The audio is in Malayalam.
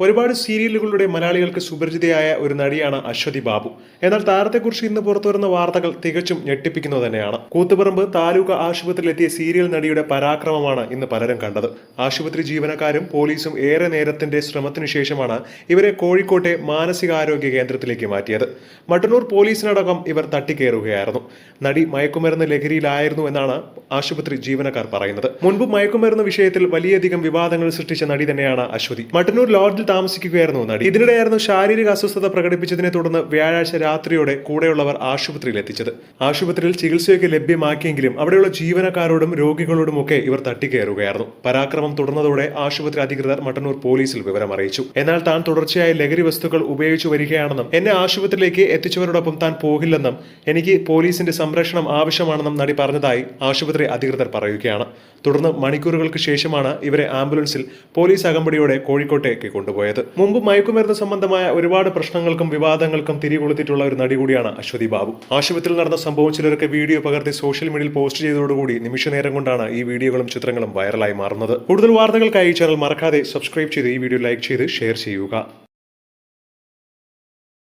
ഒരുപാട് സീരിയലുകളുടെ മലയാളികൾക്ക് സുപരിചിതയായ ഒരു നടിയാണ് അശ്വതി ബാബു. എന്നാൽ താരത്തെക്കുറിച്ച് ഇന്ന് പുറത്തുവരുന്ന വാർത്തകൾ തികച്ചും ഞെട്ടിപ്പിക്കുന്നത് തന്നെയാണ്. കൂത്തുപറമ്പ് താലൂക്ക് ആശുപത്രിയിലെത്തിയ സീരിയൽ നടിയുടെ പരാക്രമമാണ് ഇന്ന് പലരും കണ്ടത്. ആശുപത്രി ജീവനക്കാരും പോലീസും ഏറെ നേരത്തിന്റെ ശ്രമത്തിനു ശേഷമാണ് ഇവരെ കോഴിക്കോട്ടെ മാനസികാരോഗ്യ കേന്ദ്രത്തിലേക്ക് മാറ്റിയത്. മട്ടന്നൂർ പോലീസിനടക്കം ഇവർ തട്ടിക്കേറുകയായിരുന്നു. നടി മയക്കുമരുന്ന് ലഹരിയിലായിരുന്നു എന്നാണ് ആശുപത്രി ജീവനക്കാർ പറയുന്നത്. മുൻപ് മയക്കുമരുന്ന് വിഷയത്തിൽ വലിയധികം വിവാദങ്ങൾ സൃഷ്ടിച്ച നടി തന്നെയാണ് അശ്വതി. മട്ടന്നൂർ ലോഡ്ജിൽ താമസിക്കുകയായിരുന്നു നടി. ഇതിനിടെയായിരുന്നു ശാരീരിക അസ്വസ്ഥത പ്രകടിപ്പിച്ചതിനെ തുടർന്ന് വ്യാഴാഴ്ച രാത്രിയോടെ കൂടെയുള്ളവർ ആശുപത്രിയിൽ എത്തിച്ചത് ആശുപത്രിയിൽ ചികിത്സയൊക്കെ ലഭ്യമാക്കിയെങ്കിലും അവിടെയുള്ള ജീവനക്കാരോടും രോഗികളോടും ഒക്കെ ഇവർ തട്ടിക്കയറുകയായിരുന്നു പരാക്രമം തുടർന്നതോടെ ആശുപത്രി അധികൃതർ മട്ടന്നൂർ പോലീസിൽ വിവരം അറിയിച്ചു. എന്നാൽ താൻ തുടർച്ചയായി ലഹരി വസ്തുക്കൾ ഉപയോഗിച്ചു വരികയാണെന്നും എന്നെ ആശുപത്രിയിലേക്ക് എത്തിച്ചവരോടൊപ്പം താൻ പോകില്ലെന്നും എനിക്ക് പോലീസിന്റെ സംരക്ഷണം ആവശ്യമാണെന്നും നടി പറഞ്ഞതായി ആശുപത്രി അധികൃതർ പറയുകയാണ്. തുടർന്ന് മണിക്കൂറുകൾക്ക് ശേഷമാണ് ഇവരെ ആംബുലൻസിൽ പോലീസ് അകമ്പടിയോടെ കോഴിക്കോട്ടേക്ക് കൊണ്ടുപോയത് മുമ്പ് മയക്കുമരുന്ന് സംബന്ധമായ ഒരുപാട് പ്രശ്നങ്ങൾക്കും വിവാദങ്ങൾക്കും തിരികൊളുത്തിയിട്ടുള്ള ഒരു നടി കൂടിയാണ് അശ്വതി ബാബു. ആശുപത്രിയിൽ നടന്ന സംഭവം ചിലർക്ക് വീഡിയോ പകർത്തി സോഷ്യൽ മീഡിയയിൽ പോസ്റ്റ് ചെയ്തതോടുകൂടി നിമിഷ നേരം കൊണ്ടാണ് ഈ വീഡിയോകളും ചിത്രങ്ങളും വൈറലായി മാറുന്നത്. കൂടുതൽ വാർത്തകൾക്കായി ചാനൽ മറക്കാതെ സബ്സ്ക്രൈബ് ചെയ്ത് ഈ വീഡിയോ ലൈക്ക് ചെയ്ത് ഷെയർ ചെയ്യുക.